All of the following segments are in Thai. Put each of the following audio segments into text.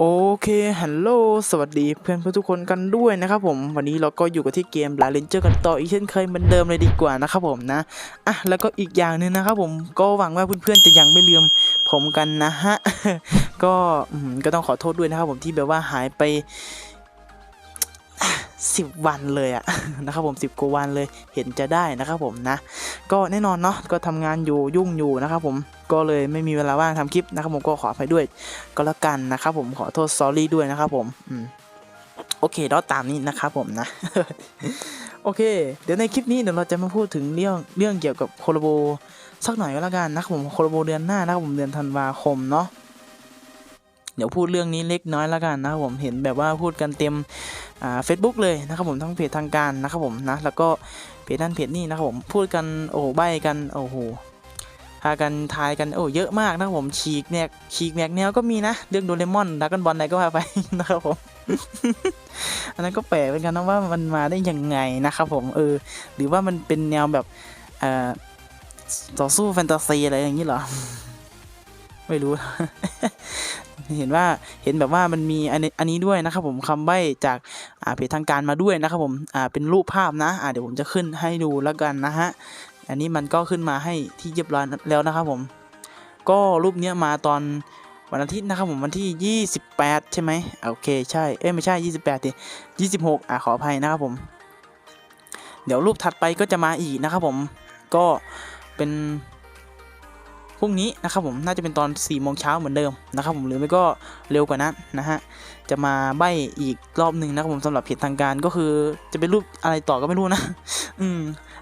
โอเคฮัลโหลสวัสดีเพื่อนเพื่อนทุกคนกันด้วยนะครับผม วันนี้เราก็อยู่กับที่เกม l าเลนเจอร์กันต่ออีกเช่นเคยเหมือนเดิมเลยดีกว่านะครับผมนะ อะ แล้วก็อีกอย่างหนึ่งนะครับผมก็หวังว่าเพื่อนๆจะยังไม่ลืมผมกันนะฮะ ก็ก็ต้องขอโทษด้วยนะครับผมที่แบบว่าหายไป สิบวันเลยอะนะครับผมสิบกว่าวันเลยเห็นจะได้นะครับผมนะ ก็แน่นอนเนาะก็ทำงานอยู่ยุ่งอยู่นะครับผมก็เลยไม่มีเวลาว่างทำคลิปนะครับผมก็ขออภัยด้วย ก็แล้วกันนะครับผมขอโทษซอรี่ด้วยนะครับผมอืมโอเคแล้วตามนี้นะครับผมนะ โอเค เดี๋ยวในคลิปนี้เดี๋ยวเราจะมาพูดถึงเรื่องเรื่องเกี่ยวกับโคโลโบสักหน่อยก็แล้วกันนะครับผมโคโลโบเดือนหน้านะครับผมเดือนธันวาคมเนาะ เดี๋ยวพูดเรื่องนี้เล็กน้อยแล้วกันนะครับผมเห็นแบบว่าพูดกันเต็มอ่าเฟซบุ๊กเลยนะครับผมทั้งเพจทางการนะครับผมนะแล้วก็เพจนั่นเพจนี่นะครับผมพูดกันโอ้โหใบกันโอ้โหพากันทายกันโอ้เยอะมากนะครับผมฉีกแนกฉีกแนกแนวก็มีนะเรื่องโดเรมอนดักกันบอลอะไรก็ว่าไปนะครับผมอันนั้นก็แปลกเหมือนกันนะว่ามันมาได้ยังไงนะครับผมเออหรือว่ามันเป็นแนวแบบเอ่อต่อสู้แฟนตาซีอะไรอย่างนี้เหรอ ไม่รู้ เห็นว่าเห็นแบบว่ามันมีอันนี้อันนี้ด้วยนะครับผมคำใบ้จากอ่าเพจทางการมาด้วยนะครับผมอ่าเป็นรูปภาพนะอ่าเดี๋ยวผมจะขึ้นให้ดูแล้วกันนะฮะอันนี้มันก็ขึ้นมาให้ที่เรียบร้อยแล้วนะครับผม ก็รูปเนี้ยมาตอนวันอาทิตย์นะครับผมวันที่ 28 ใช่ไหมโอเคใช่เอ้ยไม่ใช่ 28ดิ26 อ่าขออภัยนะครับผม เดี๋ยวรูปถัดไปก็จะมาอีกนะครับผม ก็เป็น พรุ่งนี้นะครับผมน่าจะเป็นตอน4โมงเช้าเหมือนเดิมนะครับผมหรือไม่ก็เร็วกว่านั้นนะฮะจะมาใบอีกรอบหนึ่งนะครับผมสำหรับเพจทางการก็คือจะเป็นรูปอะไรต่อก็ไม่รู้นะ อืม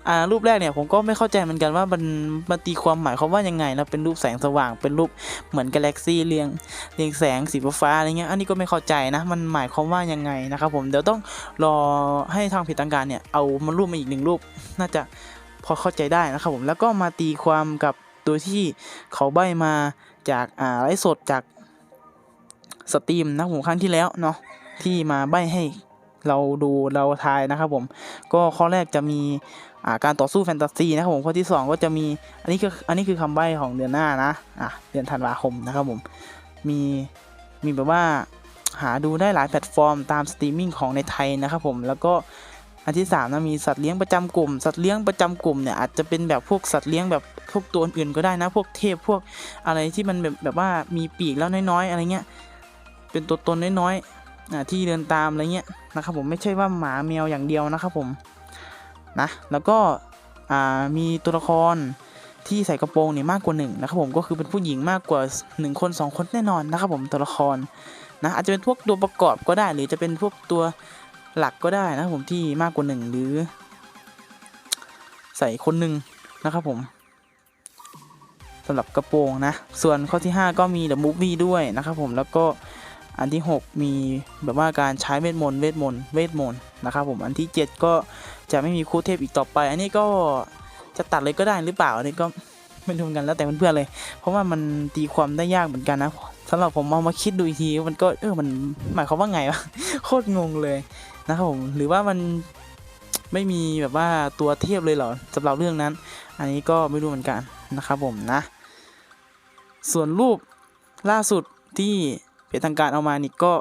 อ่ารูปแรกเนี่ยผมก็ไม่เข้าใจเหมือนกันว่ามันมันตีความหมายควาว่ายังไงนะเป็นรูปแสงสว่างเป็นรูปเหมือนกาแล็กซี่เรียงเรียงแสงสีฟ้าอะไรเงี้ยอันนี้ก็ไม่เข้าใจนะ มันหมายความว่ายังไงนะครับผมเดี๋ยวต้องรอให้ทางเพจทางการเนี่ยเอามารูปมาอีกหนึ่งรูปน่าจะพอเข้าใจได้นะครับผมแล้วก็มาตีความกับ โดยที่เขาใบมาจากอ่าไลฟ์สดจากสตรีมนะผมครั้งที่แล้วเนาะที่มาใบให้เราดูเราทายนะครับผมก็ข้อแรกจะมีอ่าการต่อสู้แฟนตาซีนะครับผมข้อที่ 2 ก็จะมีอันนี้คืออันนี้คือคำใบ้ของเดือนหน้านะอะเดือนธันวาคมนะครับผมมีมีแบบว่าหาดูได้หลายแพลตฟอร์มตามสตรีมมิ่งของในไทยนะครับผมแล้วก็ อันที่3นะมีสัตว์เลี้ยงประจำกลุ่ม สัตว์เลี้ยงประจำกลุ่มเนี่ยอาจจะเป็นแบบพวกสัตว์เลี้ยงแบบพวกตัวอื่นก็ได้นะ พวกเทพพวกอะไรที่มันแบบแบบว่ามีปีกแล้วน้อยๆอะไรเงี้ยเป็นตัวตนน้อยๆอ่าที่เดินตามอะไรเงี้ยนะครับผมไม่ใช่ว่าหมาแมวอย่างเดียวนะครับผมนะแล้วก็อ่ามีตัวละครที่ใส่กระโปรงเนี่ยมากกว่าหนึ่งนะครับผมก็คือเป็นผู้หญิงมากกว่าหนึ่งคนสองคนแน่นอนนะครับผมตัวละครนะอาจจะเป็นพวกตัวประกอบก็ได้ หรือจะเป็นพวกตัว หลักก็ได้นะผมที่มากกว่าหนึ่งหรือ ใส่คนหนึ่งนะครับผมสำหรับกระโปรงนะ ส่วนข้อที่ 5 ก็มี The Movie ด้วยนะครับผมแล้วก็อันที่ 6 มีแบบว่าการใช้เวทมนต์เวทมนต์เวทมนต์นะครับผมอันที่ 7 ก็จะไม่มีคู่เทพอีกต่อไป อันนี้ก็จะตัดเลยก็ได้หรือเปล่าอันนี้ก็ ไม่รู้เหมือนกันแล้วแต่เพื่อนๆเลย เพราะว่ามันตีความได้ยากเหมือนกันนะสำหรับผมเอามาคิดดูอีกทีมันก็เออมันหมายความว่าไงวะโคตรงงเลยนะครับผมหรือว่ามันไม่มีแบบว่าตัวเทียบเลยเหรอสำหรับเรื่องนั้น อันนี้ก็ไม่รู้เหมือนกันนะครับผมนะ ส่วนรูปล่าสุดที่เพจทางการเอามานี่ก็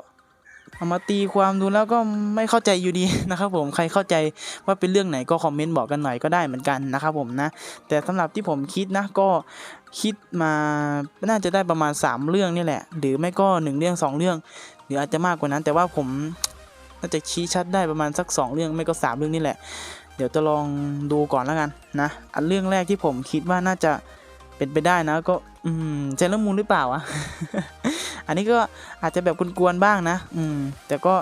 เอามาตีความดูแล้วก็ไม่เข้าใจอยู่ดีนะครับผมใครเข้าใจว่าเป็นเรื่องไหนก็คอมเมนต์บอกกันหน่อยก็ได้เหมือนกันนะครับผมนะ แต่สำหรับที่ผมคิดนะก็คิดมาน่าจะได้ประมาณ 3 เรื่องนี่แหละ หรือไม่ก็ 1 เรื่อง 2 เรื่อง หรืออาจจะมากกว่านั้น แต่ว่าผมน่าจะชี้ชัดได้ประมาณสัก 2 เรื่องไม่ก็ 3 เรื่องนี่แหละ เดี๋ยวจะลองดูก่อนแล้วกันนะอันเรื่องแรกที่ผมคิดว่าน่าจะเป็นไปได้นะก็อืมเซเลอร์มูนหรือเปล่าวะ อันนี้ก็อาจจะแบบกวนๆบ้างนะ อืม แต่ก็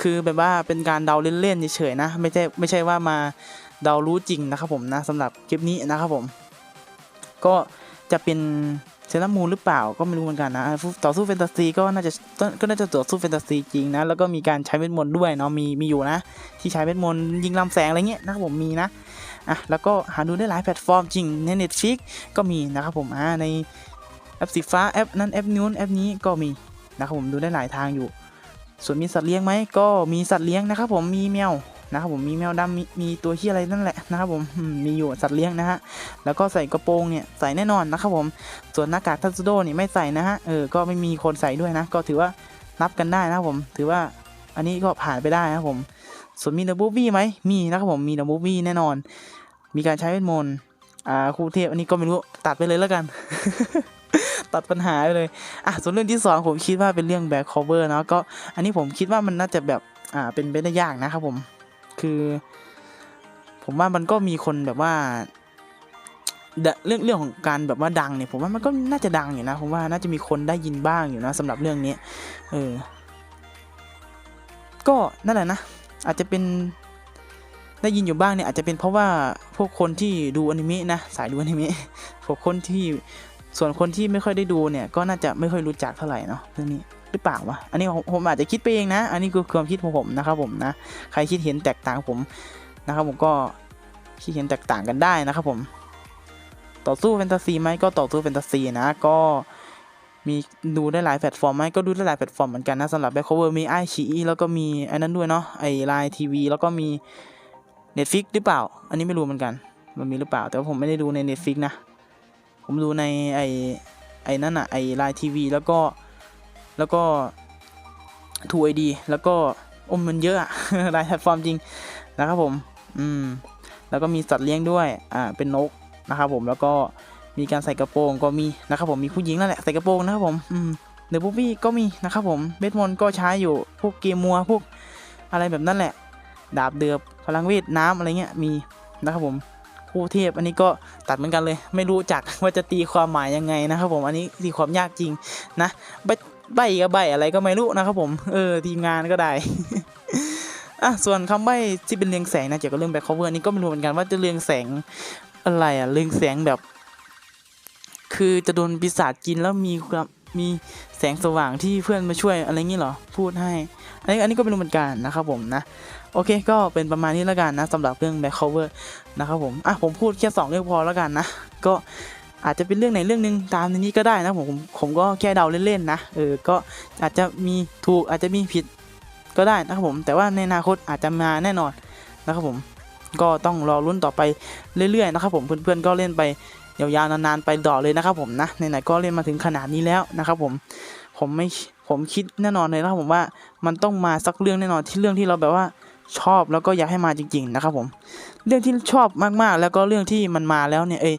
คือแบบว่าเป็นการเดาเล่นๆเฉยๆนะ ไม่ใช่ไม่ใช่ว่ามาเดารู้จริงนะครับผมนะสำหรับคลิปนี้นะครับผม ก็จะเป็นเซเลอร์มูนหรือเปล่าก็ไม่รู้เหมือนกันนะต่อสู้แฟนตาซีก็น่าจะก็น่าจะต่อสู้แฟนตาซีจริงนะแล้วก็มีการใช้เวทมนต์ด้วยเนาะมีมีอยู่นะ ที่ใช้เวทมนต์ยิงลำแสงอะไรเงี้ยนะครับผมมีนะอะแล้วก็หาดูได้หลายแพลตฟอร์มจริงใน Netflix ก็มีนะครับผมอ่าใน ปสีฟ้าแอปนั้นแอปนู้นแอปนี้ก็มีนะครับผมดูได้หลายทางอยู่ ส่วนมีสัตว์เลี้ยงไหมก็มีสัตว์เลี้ยงนะครับผมมีแมวนะครับผมมีแมวดำมีมีตัวที่อะไรนั่นแหละนะครับผมมีอยู่สัตว์เลี้ยงนะฮะแล้วก็ใส่กระโปรงเนี่ยใส่แน่นอนนะครับผมส่วนหน้ากากทัสโดนี่ไม่ใส่นะฮะเออก็ไม่มีคนใส่ด้วยนะก็ถือว่านับกันได้นะครับผมถือว่าอันนี้ก็ผ่านไปได้นะครับผมส่วนมีเดับบูบี้ไหมมีนะครับผมมีเดับบูบี้แน่นอน มีการใช้เวทมนต์อ่าครูเทพอันนี้ก็ไม่รู้ตัดไปเลยแล้วกัน ตัดปัญหาไปเลยอะส่วนเรื่องที่สองผมคิดว่าเป็นเรื่องแบ็คคอเวอร์เนาะก็อันนี้ผมคิดว่ามันน่าจะแบบอ่าเป็นไปได้ยากนะครับผมคือ ผมว่ามันก็มีคนแบบว่าเรื่องเรื่องของการแบบว่าดังเนี่ยผมว่ามันก็น่าจะดังอยู่นะผมว่าน่าจะมีคนได้ยินบ้างอยู่นะสำหรับเรื่องนี้เออก็นั่นแหละนะอาจจะเป็นได้ยินอยู่บ้างเนี่ยอาจจะเป็นเพราะว่าพวกคนที่ดูอนิเมะนะสายดูอนิเมะพวกคนที่ ส่วนคนที่ไม่ค่อยได้ดูเนี่ยก็น่าจะไม่ค่อยรู้จักเท่าไหร่เนาะเรื่องนี้หรือเปล่าวะอันนี้ผมผมอาจจะคิดไปเองนะ อันนี้คือความคิดของผมนะครับผมนะใครคิดเห็นแตกต่างผมนะครับผมก็คิดเห็นแตกต่างกันได้นะครับผมต่อสู้แฟนตาซีไหมก็ต่อสู้แฟนตาซีนะก็มีดูได้หลายแพลตฟอร์มไหมก็ดูได้หลายแพลตฟอร์มเหมือนกันนะสำหรับแบ็คโคเวอร์มีไอชีแล้วก็มีไอ้นั้นด้วยเนาะไอไลน์ทีวีแล้วก็มี Netflix หรือเปล่า อันนี้ไม่รู้เหมือนกัน มันมีหรือเปล่า แต่ว่าผมไม่ได้ดูใน Netflix นะ ผมดูในไอไอนั่นอะไอไลน์ทีวีแล้วก็แล้วก็ทูไอดีแล้วก็อมมันเยอะอะหลายแพลตฟอร์มจริงนะครับผม อืม แล้วก็มีสัตว์เลี้ยงด้วย อ่า เป็นนกนะครับผม แล้วก็มีการใส่กระโปรงก็มีนะครับผม มีผู้หญิงนั่นแหละใส่กระโปรงนะครับผม อืมเดอะบูบี้ก็มีนะครับผมเบสมอนก็ใช้อยู่ พวกเกมมัว พวกอะไรแบบนั้นแหละ ดาบเดือบพลังเวทน้ำอะไรเงี้ย มีนะครับผม คู่เทพ อันนี้ก็ตัดเหมือนกันเลย ไม่รู้จักว่าจะตีความหมายยังไงนะครับผมอันนี้ตีความยากจริงนะใบใบกับใบอะไรก็ไม่รู้นะครับผมเออทีมงานก็ได้อะส่วนคำใบที่เป็นเรืองแสงนะเกี่ยวกับเรื่องแบ็คคอเวอร์นี่ก็ไม่รู้เหมือนกันว่าจะเรืองแสงอะไรอะเรืองแสงแบบ คือจะโดนปีศาจกินแล้วมีความ มีแสงสว่างที่เพื่อนมาช่วยอะไรงี้เหรอพูดให้อันนี้อันนี้ก็ไม่รู้เหมือนกันนะครับผมนะโอเคก็เป็นประมาณนี้แล้วกันนะสำหรับเรื่องแบ็คคอเวอร์นะครับผมอะผมพูดแค่สองเรื่องพอแล้วกันนะก็อาจจะเป็นเรื่องไหนเรื่องหนึ่งตามในนี้ก็ได้นะผมผมก็แค่เดาเล่นๆนะเออก็อาจจะมีถูกอาจจะมีผิดก็ได้นะครับผมแต่ว่าในอนาคตอาจจะมาแน่นอนนะครับผมก็ต้องรอรุ่นต่อไปเรื่อยๆนะครับผมเพื่อนๆก็เล่นไป ยาวๆนานๆไปต่อเลยนะครับผมนะไหนๆก็เล่นมาถึงขนาดนี้แล้วนะครับผมผมไม่ผมคิดแน่นอนเลยนะครับผมว่ามันต้องมาสักเรื่องแน่นอนที่เรื่องที่เราแบบว่าชอบแล้วก็อยากให้มาจริง ๆ นะครับผมเรื่องที่ชอบมากๆ แล้วก็เรื่องที่มันมาแล้วเนี่ยเอย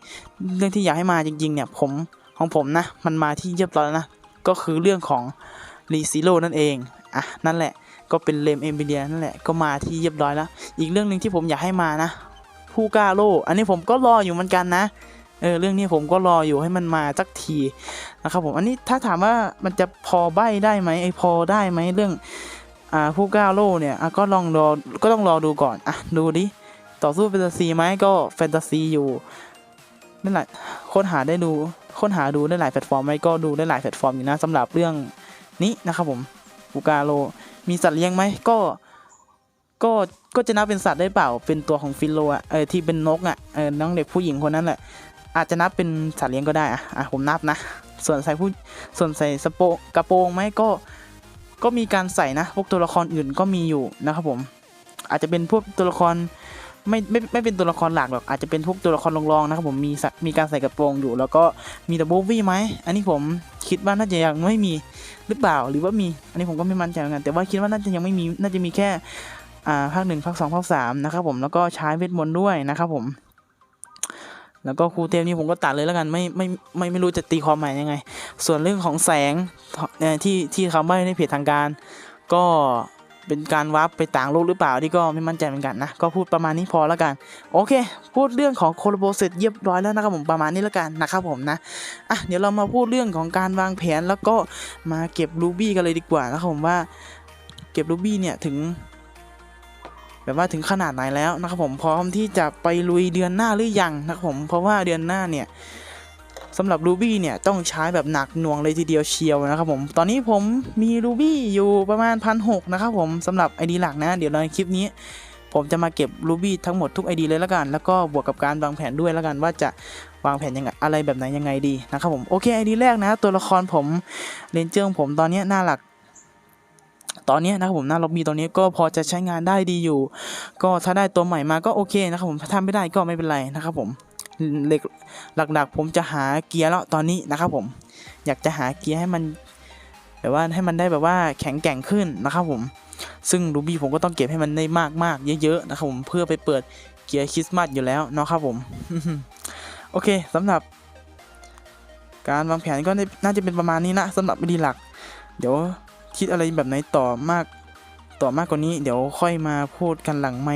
เรื่องที่อยากให้มาจริง ๆ เนี่ยผมของผมนะมันมาที่เรียบร้อยแล้วนะก็คือเรื่องของรีซิโร่นั่นเองอะนั่นแหละก็เป็นเลมเอมเบเดียนั่นแหละก็มาที่เรียบร้อยแล้ว อีกเรื่องหนึ่งที่ผมอยากให้มานะผู้กล้าโล อันนี้ผมก็รออยู่เหมือนกันนะ เออเรื่องนี้ผมก็รออยู่ให้มันมาสักทีนะครับผมอันนี้ถ้าถามว่ามันจะพอใบได้ไหมไอพอได้ไหมเรื่องอ่าผู้ก้าโลเนี่ยก็ลองรอก็ต้องรอดูก่อนอะดูดิต่อสู้แฟนตาซีไหมก็แฟนตาซีอยู่นั่นแหละค้นหาได้ดูค้นหาดูได้หลายแพลตฟอร์มไหมก็ดูได้หลายแพลตฟอร์มอยู่นะสำหรับเรื่องนี้นะครับผมผู้ก้าโลมีสัตว์เลี้ยงไหมก็ก็ก็จะนับเป็นสัตว์ได้เปล่าเป็นตัวของฟิโลอะเออที่เป็นนกอะเออน้องเด็กผู้หญิงคนนั้นแหละ อาจจะนับเป็นสัตว์เลี้ยงก็ได้อะอะผมนับนะ ส่วนใส่ผู้ส่วนใส่สโปกระโปรงไหมก็ก็มีการใส่นะพวกตัวละครอื่นก็มีอยู่นะครับผม อาจจะเป็นพวกตัวละครไม่ไม่ไม่เป็นตัวละครหลักหรอกอาจจะเป็นพวกตัวละครรองๆนะครับผมมีสะมีการใส่กระโปรงอยู่ แล้วก็มีดับเบิลวี่ไหมอันนี้ผมคิดว่าน่าจะยังไม่มีหรือเปล่าหรือว่ามี อันนี้ผมก็ไม่มั่นใจเหมือนกันแต่ว่าคิดว่าน่าจะยังไม่มีน่าจะมีแค่อ่าภาคหนึ่งภาคสองภาคสามนะครับผมแล้วก็ใช้เวทมนต์ด้วยนะครับผม แล้วก็ครูเทพนี่ผมก็ตัดเลยแล้วกันไม่ไม่ไม่ไม่รู้จะตีความหมายยังไง ส่วนเรื่องของแสงเนี่ยที่ที่เขาใบ้ในเพจทางการ ก็เป็นการวาร์ปไปต่างโลกหรือเปล่าที่ก็ไม่มั่นใจเหมือนกันนะ ก็พูดประมาณนี้พอแล้วกัน โอเค พูดเรื่องของโคโลโบเสร็จเรียบร้อยแล้วนะครับผมประมาณนี้แล้วกันนะครับผมนะอะเดี๋ยวเรามาพูดเรื่องของการวางแผนแล้วก็มาเก็บรูบี้กันเลยดีกว่านะครับผมว่าเก็บรูบี้เนี่ยถึง แบบว่าถึงขนาดไหนแล้วนะครับผมพร้อมที่จะไปลุยเดือนหน้าหรือยังนะครับผมเพราะว่าเดือนหน้าเนี่ยสำหรับรูบี้เนี่ยต้องใช้แบบหนักหน่วงเลยทีเดียวเชียวนะครับผมตอนนี้ผมมีรูบี้อยู่ประมาณพันหกนะครับผมสำหรับ ID หลักนะเดี๋ยวในคลิปนี้ ผมจะมาเก็บรูบี้ทั้งหมดทุก ID เลยแล้วกัน แล้วก็บวกกับการวางแผนด้วยแล้วกันว่าจะวางแผนยังไงอะไรแบบไหนยังไงดีนะครับผมโอเค ID แรกนะ ตัวละครผมเรนเจอร์ผมตอนนี้หน้าหลัก ตอนนี้นะครับผมหน้าล็อบบี้ตอนนี้ก็พอจะใช้งานได้ดีอยู่ ก็ถ้าได้ตัวใหม่มาก็โอเคนะครับผมถ้าทำไม่ได้ก็ไม่เป็นไรนะครับผมเหล็กหลักๆ ผมจะหาเกียร์แล้วตอนนี้นะครับผม อยากจะหาเกียร์ให้มันแบบว่าให้มันได้แบบว่าแข็งแกร่งขึ้นนะครับผม ซึ่งรูบี้ผมก็ต้องเก็บให้มันได้มากๆ เยอะๆนะครับผมเพื่อไปเปิดเกียร์คริสต์มาสอยู่แล้วเนาะครับผมโอเคสำหรับ การวางแผนก็น่าจะเป็นประมาณนี้นะสำหรับวิธีหลัก เดี๋ยว คิดอะไรแบบไหนต่อมากต่อมากกว่านี้เดี๋ยวค่อยมาพูดกันหลังไม่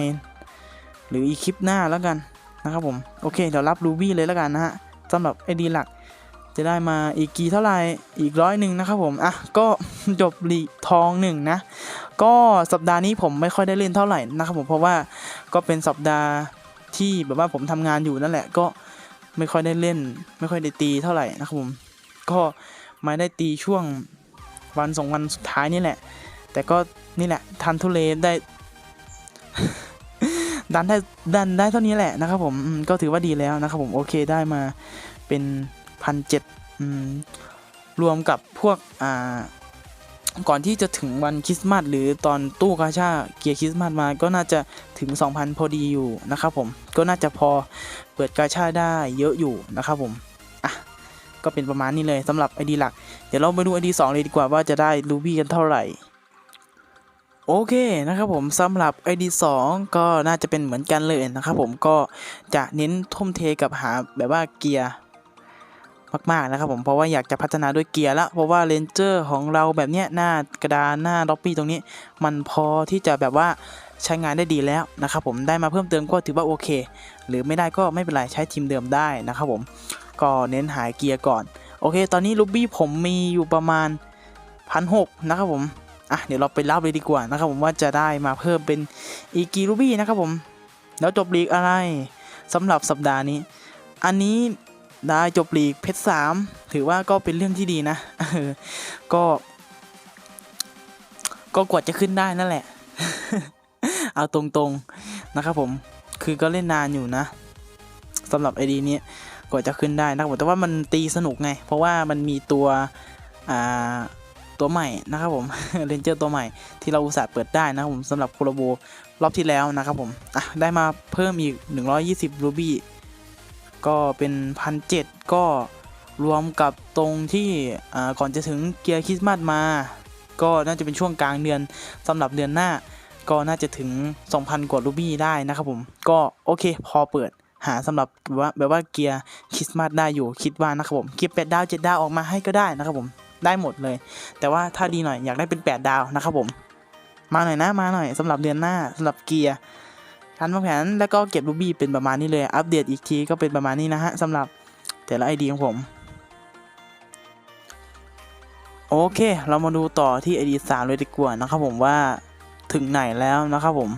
หรืออีคลิปหน้าแล้วกันนะครับผม โอเค เดี๋ยวรับรูบี้เลยแล้วกันนะฮะสำหรับไอดีหลัก จะได้มาอีกกี่เท่าไหร่อีกร้อยหนึ่งนะครับผม อะ ก็จบลีทองหนึ่งนะ ก็สัปดาห์นี้ผมไม่ค่อยได้เล่นเท่าไหร่นะครับผมเพราะว่าก็เป็นสัปดาห์ที่แบบว่าผมทำงานอยู่นั่นแหละก็ไม่ค่อยได้เล่น ไม่ค่อยได้ตีเท่าไหร่นะครับผม ก็มาได้ตีช่วง วันสองวันสุดท้ายนี่แหละ แต่ก็นี่แหละทันทุเลได้ ดันได้ดันได้เท่านี้แหละนะครับผมก็ถือว่าดีแล้วนะครับผมโอเคได้มาเป็นพันเจ็ดรวมกับพวกอ่าก่อนที่จะถึงวันคริสต์มาสหรือตอนตู้กาชาเกียร์คริสต์มาสมาก็น่าจะถึง 2,000 พอดีอยู่นะครับผมก็น่าจะพอเปิดกาชาได้เยอะอยู่นะครับผมอะ ก็เป็นประมาณนี้เลยสำหรับ ID หลัก เดี๋ยวเราไปดู ID 2 เลยดีกว่าว่าจะได้รูบี้กันเท่าไหร่โอเคนะครับผมสำหรับ ID 2 ก็น่าจะเป็นเหมือนกันเลยนะครับผมก็จะเน้นทุ่มเทกับหาแบบว่าเกียร์มากๆนะครับผมเพราะว่าอยากจะพัฒนาด้วยเกียร์ละเพราะว่าเลนเจอร์ของเราแบบเนี้ยหน้ากระดานหน้าล็อบบี้ตรงนี้ มันพอที่จะแบบว่าใช้งานได้ดีแล้วนะครับผมได้มาเพิ่มเติมก็ถือว่าโอเค หรือไม่ได้ก็ไม่เป็นไรใช้ทีมเดิมได้นะครับผม ก็เน้นหาเกียร์ก่อน โอเค ตอนนี้ลูบี้ผมมีอยู่ประมาณพันหนะครับผม อะ เดี๋ยวเราไปรับเลยดีกว่านะครับผมว่าจะได้มาเพิ่มเป็นอีกกี่ลูบี้นะครับผม แล้วจบลีกอะไรสำหรับสัปดาห์นี้ อันนี้ได้จบลีกเพชรสามถือว่าก็เป็นเรื่องที่ดีนะก็ ก็กว่าจะขึ้นได้นั่นแหละ เอาตรงๆนะครับผมคือก็เล่นนานอยู่นะสำหรับไอดีนี้ กว่าจะขึ้นได้นะครับผมแต่ว่ามันตีสนุกไง เพราะว่ามันมีตัวตัวใหม่นะครับผมเรนเจอร์ตัวใหม่ที่เราอุตส่าห์เปิดได้นะครับผมสำหรับโคโลโบรอบที่แล้วนะครับผมอะได้มาเพิ่มอีก 120รูบี้ก็เป็นพันเก็รวมกับตรงที่ก่อนจะถึงเกียร์คริสต์มาสมา ก็น่าจะเป็นช่วงกลางเดือนสำหรับเดือนหน้า ก็น่าจะถึง 2,000 กว่ารูบี้ได้นะครับผม ก็โอเคพอเปิด หาสำหรับแบบว่าแบบว่าเกียร์คริสต์มาสได้อยู่คิดว่านะครับผมเกียร์8ดาว7ดาวออกมาให้ก็ได้นะครับผมได้หมดเลย แต่ว่าถ้าดีหน่อยอยากได้เป็น 8 ดาวนะครับผม มาหน่อยนะมาหน่อยสำหรับเดือนหน้าสำหรับเกียร์ทันวางแผนแล้วก็เก็บรูบี้เป็นประมาณนี้เลยอัปเดตอีกทีก็เป็นประมาณนี้นะฮะสำหรับแต่ละไอเดียของผมโอเค เรามาดูต่อที่ ID 3 เลยดีกว่านะครับผมว่าถึงไหนแล้วนะครับผม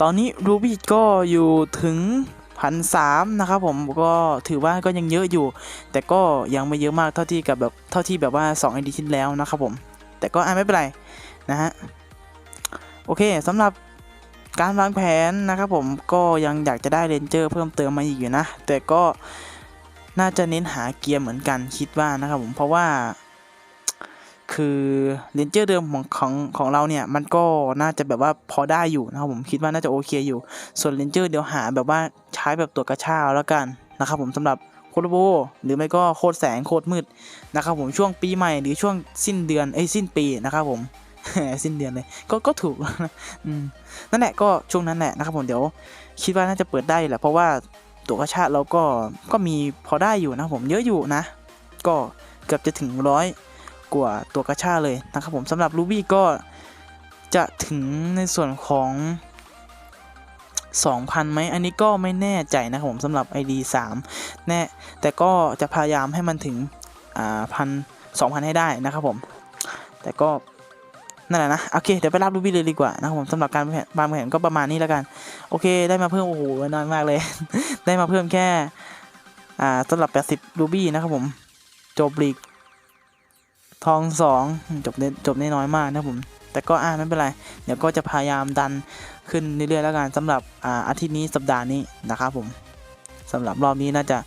ตอนนี้รูบี้ก็อยู่ถึงพันสามนะครับผมก็ถือว่าก็ยังเยอะอยู่ แต่ก็ยังไม่เยอะมากเท่าที่กับแบบเท่าที่แบบว่า2 ID ที่แล้วนะครับผม แต่ก็อะไม่เป็นไรนะฮะโอเคสำหรับการวางแผนนะครับผมก็ยังอยากจะได้เรนเจอร์เพิ่มเติมมาอีกอยู่นะ แต่ก็น่าจะเน้นหาเกียร์เหมือนกันคิดว่านะครับผมเพราะว่า คือเรนเจอร์เดิมของของของเราเนี่ย มันก็น่าจะแบบว่าพอได้อยู่นะครับผมคิดว่าน่าจะโอเคอยู่ ส่วนเรนเจอร์เดี๋ยวหาแบบว่าใช้แบบตัวกระชากแล้วกันนะครับผมสำหรับโคโรโบ หรือไม่ก็โคตรแสงโคตรมืดนะครับผมช่วงปีใหม่หรือช่วงสิ้นเดือนเอ้สิ้นปีนะครับผมสิ้นเดือนเลยก็ก็ถูกนั่นแหละก็ช่วงนั้นแหละนะครับผมเดี๋ยวคิดว่าน่าจะเปิดได้แหละเพราะว่าตัวกระชาเราก็ก็มีพอได้อยู่นะครับผมเยอะอยู่นะ ก็เกือบจะถึงร้อย กว่าตัวกระชาเลยนะครับผมสำหรับรูบี้ก็จะถึงในส่วนของ 2,000ไหมอันนี้ก็ไม่แน่ใจนะครับผมสำหรับ ID 3แน่แต่ก็จะพยายามให้มันถึงพันสองพันให้ได้นะครับผม แต่ก็นั่นแหละนะโอเคเดี๋ยวไปรับรูบี้เลยดีกว่านะครับผมสำหรับการวางแผนวางแผนก็ประมาณนี้แล้วกัน โอเคได้มาเพิ่มโอ้โหน้อยมากเลย ได้มาเพิ่มแค่อ่าสำหรับ 80รูบี้นะครับผมจบลีก ทองสองจบจบได้น้อยมากนะผม แต่ก็อ่าไม่เป็นไร เดี๋ยวก็จะพยายามดันขึ้นเรื่อยๆแล้วกันสำหรับอ่าอาทิตย์นี้สัปดาห์นี้นะครับผมสำหรับรอบนี้น่าจะ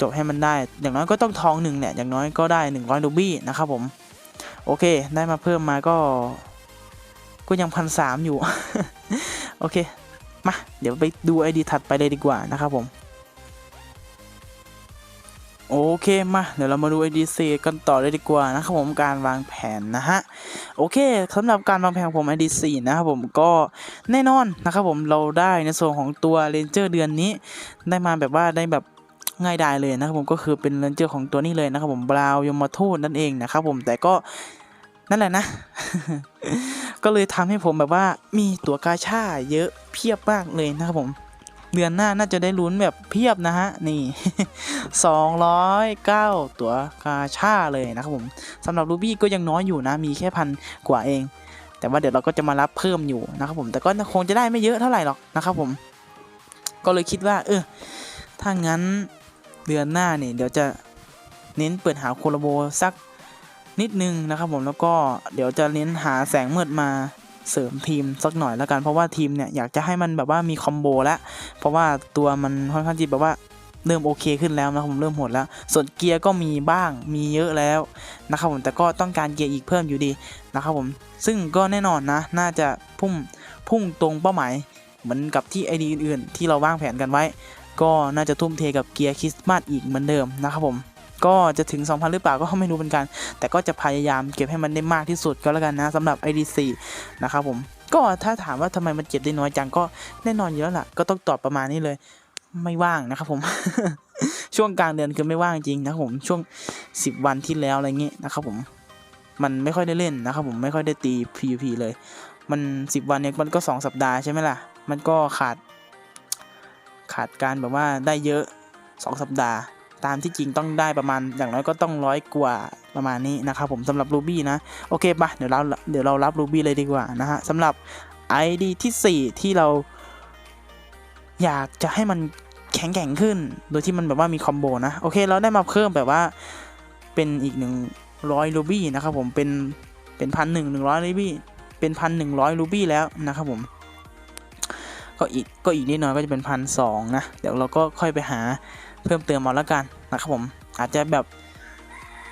จบให้มันได้ อย่างน้อยก็ต้องทองหนึ่งเนี่ยอย่างน้อยก็ได้ 100รูบี้นะครับผม โอเค ได้มาเพิ่มมาก็ ก็ยังพันสามอยู่ โอเค มา เดี๋ยวไปดู ID ถัดไปเลยดีกว่านะครับผม โอเคมาเดี๋ยวเรามาดู IDC กันต่อเลยดีกว่านะครับผมการวางแผนนะฮะโอเคสำหรับการวางแผนของผม IDC นะครับผมก็แน่นอนนะครับผมเราได้ในส่วนของตัวเรนเจอร์เดือนนี้ ได้มาแบบว่าได้แบบง่ายดายเลยนะครับผมก็คือเป็นเรนเจอร์ของตัวนี้เลยนะครับผมบราวยมทูตนั่นเองนะครับผมแต่ก็นั่นแหละนะ ก็เลยทำให้ผมแบบว่ามีตัวกาชาเยอะเพียบมากเลยนะครับผม เดือนหน้าน่าจะได้ลุ้นแบบเพียบนะฮะ นี่ 209 ตัวกาชาเลยนะครับผมสำหรับรูบี้ก็ยังน้อยอยู่นะ มีแค่พันกว่าเอง แต่ว่าเดี๋ยวเราก็จะมารับเพิ่มอยู่นะครับผม แต่ก็คงจะได้ไม่เยอะเท่าไหร่หรอกนะครับผม ก็เลยคิดว่า เออ ถ้างั้นเดือนหน้าเนี่ยเดี๋ยวจะเน้นเปิดหาโคลาโบสักนิดนึงนะครับผม แล้วก็เดี๋ยวจะเน้นหาแสงมืดมา เสริมทีมสักหน่อยแล้วกันเพราะว่าทีมเนี่ยอยากจะให้มันแบบว่ามีคอมโบแล้วเพราะว่าตัวมันค่อนข้างที่แบบว่าเริ่มโอเคขึ้นแล้วนะผมเริ่มโหดแล้ว ส่วนเกียร์ก็มีบ้างมีเยอะแล้วนะครับผมแต่ก็ต้องการเกียร์อีกเพิ่มอยู่ดีนะครับผมซึ่งก็แน่นอนนะ น่าจะพุ่งพุ่งตรงเป้าหมาย เหมือนกับที่ไอดีอื่น ๆ ที่เราวางแผนกันไว้ ก็น่าจะทุ่มเทกับเกียร์คริสต์มาสอีกเหมือนเดิมนะครับผม ก็จะถึง 2,000 หรือเปล่าก็ไม่รู้เป็นกัน แต่ก็จะพยายามเก็บให้มันได้มากที่สุดก็แล้วกันนะสำหรับ IDC นะครับผม ก็ถ้าถามว่าทำไมมันเก็บได้น้อยจังก็แน่นอนอยู่แล้วล่ะ ก็ต้องตอบประมาณนี้เลย ไม่ว่างนะครับผม ช่วงกลางเดือนคือไม่ว่างจริงนะครับผมช่วง 10 วันที่แล้วอะไรเงี้ยนะครับผมมันไม่ค่อยได้เล่นนะครับผมไม่ค่อยได้ตี PVP เลย มัน 10 วันเนี่ยมันก็ 2 สัปดาห์ใช่ไหมล่ะ มันก็ขาด ขาดการแบบว่าได้เยอะ 2 สัปดาห์ ตามที่จริงต้องได้ประมาณอย่างน้อยก็ต้องร้อยกว่าประมาณนี้นะครับผมสำหรับ Ruby นะโอเคปะเดี๋ยวเราเดี๋ยวเรารับ Ruby เลยดีกว่านะฮะสำหรับ ID ที่ 4 ที่เราอยากจะให้มันแข็งแกร่งขึ้น โดยที่มันแบบว่ามีคอมโบนะ โอเค เราได้มาเพิ่มแบบว่าเป็นอีกหนึ่งร้อยรูบี้นะครับผม เป็นเป็นพันหนึ่งหนึ่งร้อยรูบี้ เป็นพันหนึ่งร้อยรูบี้แล้วนะครับผม ก็อีกก็อีกนิดหน่อยก็จะเป็นพันสองนะ เดี๋ยวเราก็ค่อยไปหา เพิ่มเติมเอาละกันนะครับผมอาจจะแบบ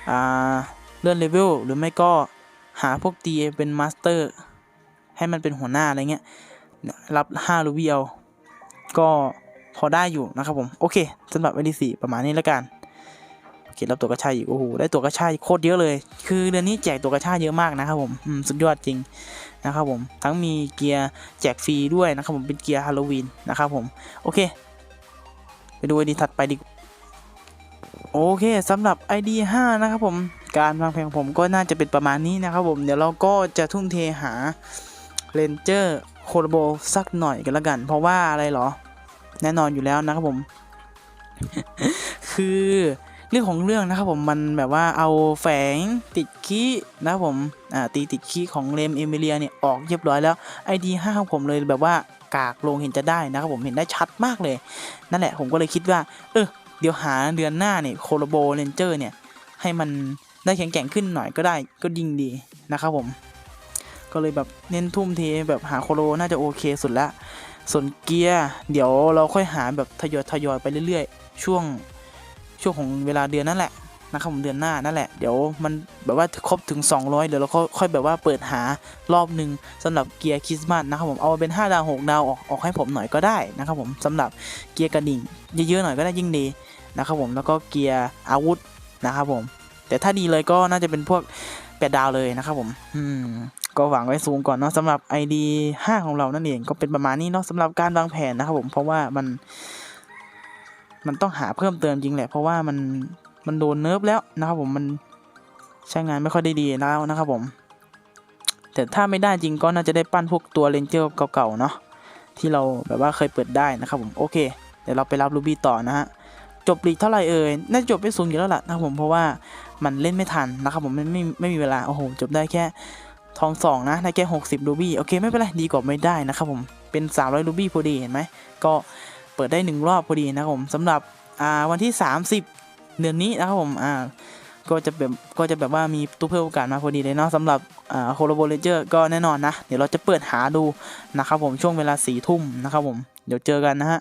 อ่าเลื่อนเลเวลหรือไม่ก็หาพวกตีเป็นมาสเตอร์ให้มันเป็นหัวหน้าอะไรเงี้ยรับ5รูบี้เอาก็พอได้อยู่นะครับผม โอเคสำหรับวันที่สี่ประมาณนี้แล้วกันโอเครับตัวกระชายอีกโอ้โหได้ตัวกระชายโคตรเยอะเลย คือเดือนนี้แจกตัวกระชายเยอะมากนะครับผมอืมสุดยอดจริงนะครับผมทั้งมีเกียร์แจกฟรีด้วยนะครับผมเป็นเกียร์ฮาโลวีนนะครับผมโอเค ไปดูไอดีถัดไปดีโอเคสำหรับ ID 5 นะครับผมการวางแผนของผมก็น่าจะเป็นประมาณนี้นะครับผม เดี๋ยวเราก็จะทุ่มเทหาเรนเจอร์โคโลโบสักหน่อยกันละกัน เพราะว่าอะไรเหรอ แน่นอนอยู่แล้วนะครับผม คือเรื่องของเรื่องนะครับผมมันแบบว่าเอาแฝงติดคีย์นะครับผมอ่าตีติดคีย์ของเลมเอมิเลียเนี่ยออกเรียบร้อยแล้ว ID 5ของผมเลยแบบว่า กากลงเห็นจะได้นะครับผมเห็นได้ชัดมากเลย นั่นแหละผมก็เลยคิดว่า เออเดี๋ยวหาเดือนหน้าเนี่ยโคโลโบเรนเจอร์เนี่ยให้มันได้แข็งแกร่งขึ้นหน่อยก็ได้ก็ยิ่งดีนะครับผม ก็เลยแบบเน้นทุ่มเทแบบหาโคโลน่าจะโอเคสุดละส่วนเกียร์เดี๋ยวเราค่อยหาแบบทยอยทยอยไปเรื่อยๆ ช่วงช่วงของเวลาเดือนนั่นแหละ นะครับผมเดือนหน้านั่นแหละเดี๋ยวมันแบบว่าครบถึง 200 เดี๋ยวเราค่อยแบบว่าเปิดหารอบหนึ่งสำหรับเกียร์คริสต์มาสนะครับผมเอาเป็น 5 ดาว 6 ดาวออกออกให้ผมหน่อยก็ได้นะครับผมสำหรับเกียร์กระดิ่งเยอะๆหน่อยก็ได้ยิ่งดีนะครับผมแล้วก็เกียร์อาวุธนะครับผม แต่ถ้าดีเลยก็น่าจะเป็นพวกแปดดาวเลยนะครับผมอืมก็หวังไว้สูงก่อนเนาะสำหรับ ID 5 ของเรานั่นเองก็เป็นประมาณนี้เนาะสำหรับการวางแผนนะครับผมเพราะว่ามัน มันต้องหาเพิ่มเติมจริงแหละเพราะว่ามัน มันโดนเนิร์ฟแล้วนะครับผมมันใช้งานไม่ค่อยได้ดีแล้วนะครับผม แต่ถ้าไม่ได้จริงก็น่าจะได้ปั้นพวกตัวเลนเจอร์เก่าๆเนาะที่เราแบบว่าเคยเปิดได้นะครับผมโอเคเดี๋ยวเราไปรับรูบี้ต่อนะฮะจบลีกเท่าไหร่เอ่ยน่าจบไม่สูงอยู่แล้วล่ะนะครับผมเพราะว่ามันเล่นไม่ทันนะครับผมไม่ไม่ไม่มีเวลาโอ้โหจบได้แค่ทองสองนะได้แค่60รูบี้โอเคไม่เป็นไรดีกว่าไม่ได้นะครับผมเป็น 300รูบี้พอดีเห็นไหมก็เปิดได้หนึ่งรอบพอดีนะครับผมสำหรับอ่าวันที่ 30 เดือนนี้นะครับผมอ่าก็จะแบบก็จะแบบว่ามีตู้เพิ่มโอกาสมาพอดีเลยเนาะสำหรับโคโลโบเลเจอร์ก็แน่นอนนะ เดี๋ยวเราจะเปิดหาดูนะครับผมช่วงเวลาสี่ทุ่มนะครับผมเดี๋ยวเจอกันนะฮะ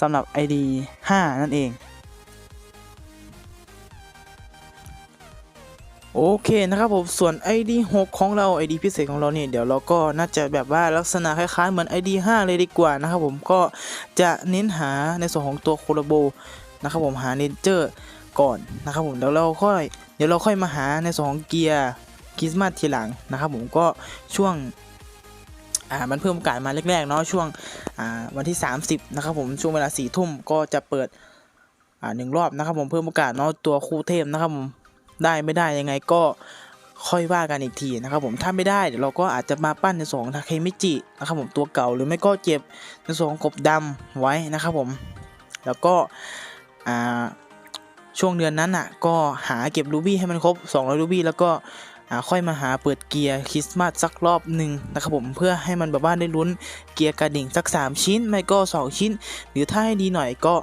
สำหรับ ID 5 นั่นเองโอเคนะครับผมส่วน ID 6 ของเรา ID พิเศษของเราเนี่ยเดี๋ยวเราก็น่าจะแบบว่าลักษณะคล้ายๆเหมือน ID 5 เลยดีกว่านะครับผมก็จะเน้นหาในส่วนของตัวโคโลโบนะครับผมหาเนเจอร์ ก่อนนะครับผมแล้วเราค่อยเดี๋ยวเราค่อยมาหาในส่วนของเกียร์คริสต์มาสทีหลังนะครับ ผมก็ช่วงอ่ามันเพิ่มโอกาสมาแรกๆเนาะช่วงอ่าวันที่ 30นะครับผมช่วงเวลาสี่ทุ่มก็จะเปิดอ่าหนึ่งรอบนะครับผมเพิ่มโอกาสเนาะตัวคู่เทพนะครับผมได้ไม่ได้ยังไงก็ค่อยว่ากันอีกทีนะครับผมถ้าไม่ได้เดี๋ยวเราก็อาจจะมาปั้นในส่วนของทาเคมิจินะครับผมตัวเก่าหรือไม่ก็เก็บในส่วนของกบดำไว้นะครับผม แล้วก็อ่า ช่วงเดือนนั้นอะก็หาเก็บรูบี้ให้มันครบ 200รูบี้แล้วก็ค่อยมาหาเปิดเกียร์คริสต์มาสสักรอบหนึ่งนะครับผมเพื่อให้มันแบบว่าได้ลุ้นเกียร์กระดิ่งสัก 3 ชิ้น ไม่ก็ 2 ชิ้น หรือถ้าให้ดีหน่อยก็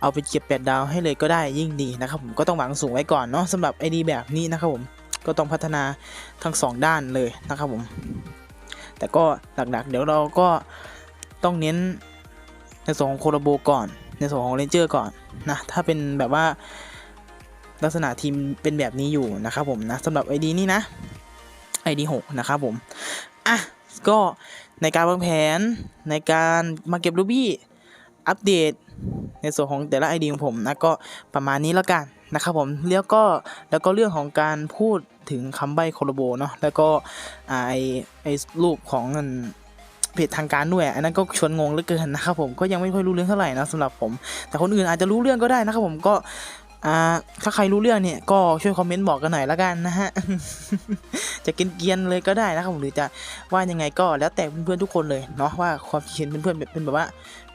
เอาไปเก็บ8ดาวให้เลยก็ได้ยิ่งดีนะครับผมก็ต้องหวังสูงไว้ก่อนเนาะสำหรับไอดีแบบนี้นะครับผมก็ต้องพัฒนาทั้ง 2 ด้านเลยนะครับผมแต่ก็หลักๆ เดี๋ยวเราก็ต้องเน้นในส่วนของโคโลโบก่อน ในส่วนของเรนเจอร์ก่อนนะถ้าเป็นแบบว่า ลักษณะทีมเป็นแบบนี้อยู่นะครับผมนะสำหรับ ID นี่นะ ID 6นะครับผม อะ ก็ในการวางแผนในการมาเก็บรูบี้อัปเดตในส่วนของแต่ละ ID ของผมนะก็ประมาณนี้แล้วกันนะครับผมแล้วก็แล้วก็เรื่องของการพูดถึงคำใบ้โคโลโบเนาะแล้วก็ไอไอรูปของเพจทางการด้วย อันนั้นก็ชวนงงเหลือเกินนะครับผมก็ยังไม่ค่อยรู้เรื่องเท่าไหร่นะสำหรับผม แต่คนอื่นอาจจะรู้เรื่องก็ได้นะครับผมก็ อ่าถ้าใครรู้เรื่องเนี่ยก็ช่วยคอมเมนต์บอกกันหน่อยละกันนะฮะ จะเกียนๆเลยก็ได้นะครับผมหรือจะว่ายังไงก็แล้วแต่เพื่อนๆทุกคนเลยเนาะว่าความคิดเห็นเพื่อนๆเป็นแบบว่า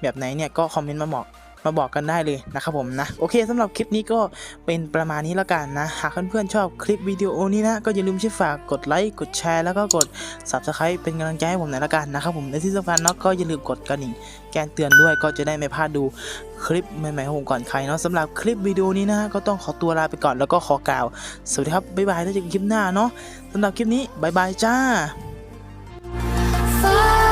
แบบไหนเนี่ยก็คอมเมนต์มาบอก มาบอกกันได้เลยนะครับผมนะโอเคสำหรับคลิปนี้ก็เป็นประมาณนี้แล้วกันนะ หากเพื่อนๆชอบคลิปวิดีโอนี้นะก็อย่าลืมช่วยฝากกดไลค์กดแชร์แล้วก็กด subscribe เป็นกำลังใจให้ผมหน่อยละกันนะครับผมและที่สำคัญเนาะก็อย่าลืมกดกระดิ่งแจ้งเตือนด้วยก็จะได้ไม่พลาดดูคลิปใหม่ๆของผมก่อนใครเนาะสำหรับคลิปวิดีโอนี้นะก็ต้องขอตัวลาไปก่อนแล้วก็ขอกล่าว สวัสดีครับบ๊ายบายแล้วเจอกันคลิปหน้าเนาะสำหรับคลิปนี้บ๊ายบายจ้า Far